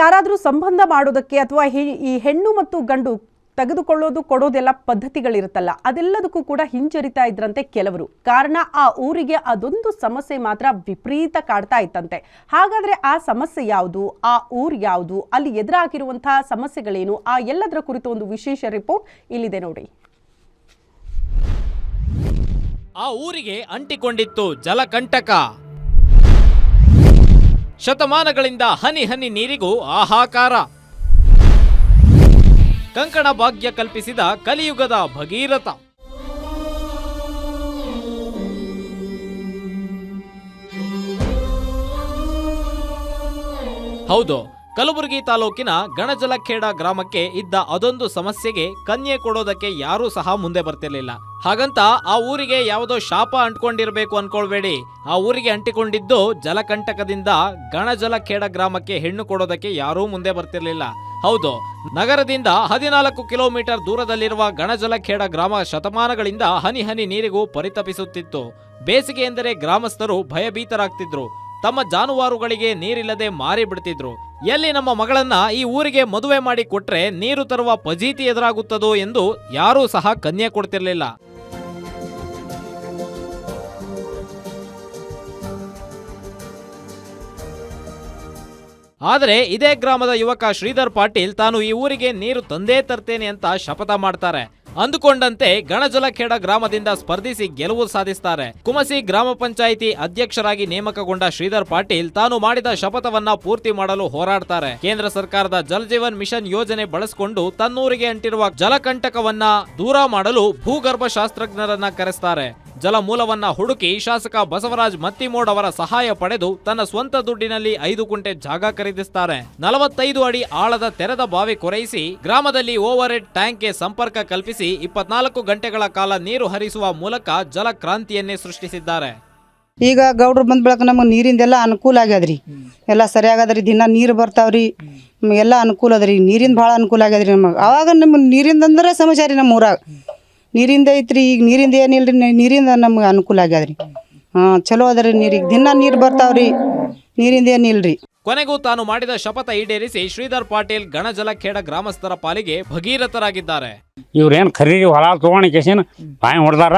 ಯಾರಾದರೂ ಸಂಬಂಧ ಮಾಡೋದಕ್ಕೆ ಅಥವಾ ಈ ಹೆಣ್ಣು ಮತ್ತು ಗಂಡು ತೆಗೆದುಕೊಳ್ಳೋದು, ಕೊಡೋದೆಲ್ಲ ಪದ್ಧತಿಗಳಿರುತ್ತಲ್ಲ, ಅದೆಲ್ಲದಕ್ಕೂ ಕೂಡ ಹಿಂಜರಿತಾ ಇದ್ರಂತೆ ಕೆಲವರು. ಕಾರಣ, ಆ ಊರಿಗೆ ಅದೊಂದು ಸಮಸ್ಯೆ ಮಾತ್ರ ವಿಪರೀತ ಕಾಡ್ತಾ ಇತ್ತಂತೆ. ಹಾಗಾದ್ರೆ ಆ ಸಮಸ್ಯೆ ಯಾವುದು? ಆ ಊರು ಯಾವುದು? ಅಲ್ಲಿ ಎದುರಾಗಿರುವಂತಹ ಸಮಸ್ಯೆಗಳೇನು? ಆ ಎಲ್ಲದರ ಕುರಿತು ಒಂದು ವಿಶೇಷ ರಿಪೋರ್ಟ್ ಇಲ್ಲಿದೆ ನೋಡಿ. ಆ ಊರಿಗೆ ಅಂಟಿಕೊಂಡಿತ್ತು ಜಲಕಂಟಕ. ಶತಮಾನಗಳಿಂದ ಹನಿ ಹನಿ ನೀರಿಗೂ ಆಹಾಕಾರ ಕಂಕಣ ಭಾಗ್ಯ ಕಲ್ಪಿಸಿದ ಕಲಿಯುಗದ ಭಗೀರಥ. ಹೌದು. ಕಲಬುರಗಿ ತಾಲೂಕಿನ ಗಣಜಲಖೇಡ ಗ್ರಾಮಕ್ಕೆ ಇದ್ದ ಅದೊಂದು ಸಮಸ್ಯೆಗೆ ಕನ್ಯೆ ಕೊಡೋದಕ್ಕೆ ಯಾರೂ ಸಹ ಮುಂದೆ ಬರ್ತಿರ್ಲಿಲ್ಲ. ಹಾಗಂತ ಆ ಊರಿಗೆ ಯಾವುದೋ ಶಾಪ ಅಂಟ್ಕೊಂಡಿರಬೇಕು ಅನ್ಕೊಳ್ಬೇಡಿ. ಆ ಊರಿಗೆ ಅಂಟಿಕೊಂಡಿದ್ದು ಜಲಕಂಟಕದಿಂದ ಗಣಜಲಖೇಡ ಗ್ರಾಮಕ್ಕೆ ಹೆಣ್ಣು ಕೊಡೋದಕ್ಕೆ ಯಾರೂ ಮುಂದೆ ಬರ್ತಿರ್ಲಿಲ್ಲ. ಹೌದು, ನಗರದಿಂದ ಹದಿನಾಲ್ಕು ಕಿಲೋಮೀಟರ್ ದೂರದಲ್ಲಿರುವ ಗಣಜಲಖೇಡ ಗ್ರಾಮ ಶತಮಾನಗಳಿಂದ ಹನಿ ಹನಿ ನೀರಿಗೂ ಪರಿತಪಿಸುತ್ತಿತ್ತು. ಬೇಸಿಗೆ ಎಂದರೆ ಗ್ರಾಮಸ್ಥರು ಭಯಭೀತರಾಗ್ತಿದ್ರು. ತಮ್ಮ ಜಾನುವಾರುಗಳಿಗೆ ನೀರಿಲ್ಲದೆ ಮಾರಿ ಬಿಡ್ತಿದ್ರು ಎಲ್ಲಿ ನಮ್ಮ ಮಗಳನ್ನ ಈ ಊರಿಗೆ ಮದುವೆ ಮಾಡಿ ಕೊಟ್ರೆ ನೀರು ತರುವ ಪಜೀತಿ ಎದುರಾಗುತ್ತದೋ ಎಂದು ಯಾರೂ ಸಹ ಕನ್ಯೆ ಕೊಡ್ತಿರಲಿಲ್ಲ. ಆದರೆ ಇದೇ ಗ್ರಾಮದ ಯುವಕ ಶ್ರೀಧರ್ ಪಾಟೀಲ್ ತಾನು ಈ ಊರಿಗೆ ನೀರು ತಂದೇ ತರ್ತೇನೆ ಅಂತ ಶಪಥ ಮಾಡ್ತಾರೆ. ಅಂದುಕೊಂಡಂತೆ ಗಣಜಲಖೇಡ ಗ್ರಾಮದಿಂದ ಸ್ಪರ್ಧಿಸಿ ಗೆಲುವು ಸಾಧಿಸ್ತಾರೆ. ಕುಮಸಿ ಗ್ರಾಮ ಪಂಚಾಯಿತಿ ಅಧ್ಯಕ್ಷರಾಗಿ ನೇಮಕಗೊಂಡ ಶ್ರೀಧರ್ ಪಾಟೀಲ್ ತಾನು ಮಾಡಿದ ಶಪಥವನ್ನ ಪೂರ್ತಿ ಮಾಡಲು ಹೋರಾಡ್ತಾರೆ. ಕೇಂದ್ರ ಸರ್ಕಾರದ ಜಲಜೀವನ್ ಮಿಷನ್ ಯೋಜನೆ ಬಳಸಿಕೊಂಡು ತನ್ನೂರಿಗೆ ಅಂಟಿರುವ ಜಲಕಂಟಕವನ್ನ ದೂರ ಮಾಡಲು ಭೂಗರ್ಭ ಶಾಸ್ತ್ರಜ್ಞರನ್ನ ಕರೆಸ್ತಾರೆ. ಜಲ ಮೂಲವನ್ನ ಹುಡುಕಿ ಶಾಸಕ ಬಸವರಾಜ್ ಮತ್ತಿಮೋಡ್ ಅವರ ಸಹಾಯ ಪಡೆದು ತನ್ನ ಸ್ವಂತ ದುಡ್ಡಿನಲ್ಲಿ ಐದು ಕುಂಟೆ ಜಾಗ ಖರೀದಿಸ್ತಾರೆ. ನಲವತ್ತೈದು ಅಡಿ ಆಳದ ತೆರೆದ ಬಾವಿ ಕೊರೈಸಿ ಗ್ರಾಮದಲ್ಲಿ ಓವರ್ ಹೆಡ್ ಟ್ಯಾಂಕ್ಗೆ ಸಂಪರ್ಕ ಕಲ್ಪಿಸಿ ಇಪ್ಪತ್ನಾಲ್ಕು ಗಂಟೆಗಳ ಕಾಲ ನೀರು ಹರಿಸುವ ಮೂಲಕ ಜಲ ಕ್ರಾಂತಿಯನ್ನೇ ಸೃಷ್ಟಿಸಿದ್ದಾರೆ. ಈಗ ಗೌಡ್ರು ಬಂದ ಬೆಳಕ ನಮಗೆ ನೀರಿಂದೆಲ್ಲ ಅನುಕೂಲ ಆಗ್ಯದ್ರಿ. ಎಲ್ಲ ಸರಿಯಾಗದ್ರಿ ದಿನ ನೀರು ಬರ್ತಾವ್ರಿ. ಎಲ್ಲ ಅನುಕೂಲ ಅದ್ರಿ ನೀರಿಂದ ಭಾಳ ಅನುಕೂಲ ಆಗ್ಯದ್ರಿ ನಮಗೆ. ಅವಾಗ ನಮ್ಗೆ ನೀರಿಂದ ಅಂದ್ರೆ ಸಮಸ್ಯೆ ರೀ ನಮ್ಮ ಊರಾಗ. ನೀರಿಂದ ಐತ್ರಿ ಈಗ ನೀರಿಂದ ಏನಿಲ್ಲ ರೀ ನೀರಿಂದ ನಮ್ಗೆ ಅನುಕೂಲ ಆಗ್ಯದ್ರಿ. ಹಾಂ ಚಲೋ ಅದ್ರಿ ನೀರಿಗೆ. ದಿನ ನೀರು ಬರ್ತಾವ್ರಿ. ನೀರಿಂದ ಏನಿಲ್ರಿ ಕೊನೆಗೂ ತಾನು ಮಾಡಿದ ಶಪಥ ಈಡೇರಿಸಿ ಶ್ರೀಧರ್ ಪಾಟೀಲ್ ಗಣಜಲಖೇಡ ಗ್ರಾಮಸ್ಥರ ಪಾಲಿಗೆ ಭಗೀರಥರಾಗಿದ್ದಾರೆ. ಇವ್ರೇನು ಖರೀದಿ ಹೊಲ ತೊಗೊಂಡು ಕೇಸಿನ ಬಾಯಿ ಹೊಡೆದಾರ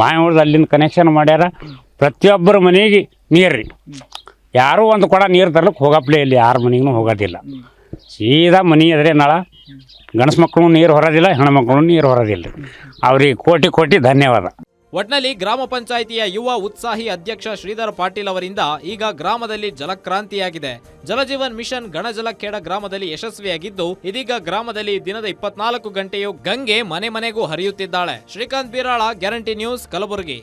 ಬಾಯಿ ಹೊಡೆದು ಅಲ್ಲಿಂದ ಕನೆಕ್ಷನ್ ಮಾಡ್ಯಾರ. ಪ್ರತಿಯೊಬ್ಬರ ಮನೆಗೆ ನೀರು ರೀ. ಯಾರೂ ಒಂದು ಕೊಡ ನೀರು ತರ್ಲಿಕ್ಕೆ ಹೋಗಪ್ಲೇ ಇಲ್ಲಿ ಯಾರ ಮನೆಗೂ ಹೋಗೋದಿಲ್ಲ. ಸೀದಾ ಮನೆ ಅದ್ರೆ ನಾಳ ಗಂಡಸ್ ಮಕ್ಕಳು ನೀರು ಹೊರೋದಿಲ್ಲ ಹೆಣ್ಮಕ್ಳು ನೀರು ಹೊರೋದಿಲ್ಲ ರೀ. ಅವ್ರಿಗೆ ಕೋಟಿ ಕೋಟಿ ಧನ್ಯವಾದ. ಒಟ್ನಲ್ಲಿ ಗ್ರಾಮ ಪಂಚಾಯಿತಿಯ ಯುವ ಉತ್ಸಾಹಿ ಅಧ್ಯಕ್ಷ ಶ್ರೀಧರ್ ಪಾಟೀಲ್ ಅವರಿಂದ ಈಗ ಗ್ರಾಮದಲ್ಲಿ ಜಲಕ್ರಾಂತಿಯಾಗಿದೆ. ಜಲಜೀವನ್ ಮಿಷನ್ ಗಣಜಲಖೇಡ ಗ್ರಾಮದಲ್ಲಿ ಯಶಸ್ವಿಯಾಗಿದ್ದು, ಇದೀಗ ಗ್ರಾಮದಲ್ಲಿ ದಿನದ ಇಪ್ಪತ್ನಾಲ್ಕು ಗಂಟೆಯು ಗಂಗೆ ಮನೆ ಮನೆಗೂ ಹರಿಯುತ್ತಿದ್ದಾಳೆ. Srikanth Beerala, guarantee news, Kalaburagi.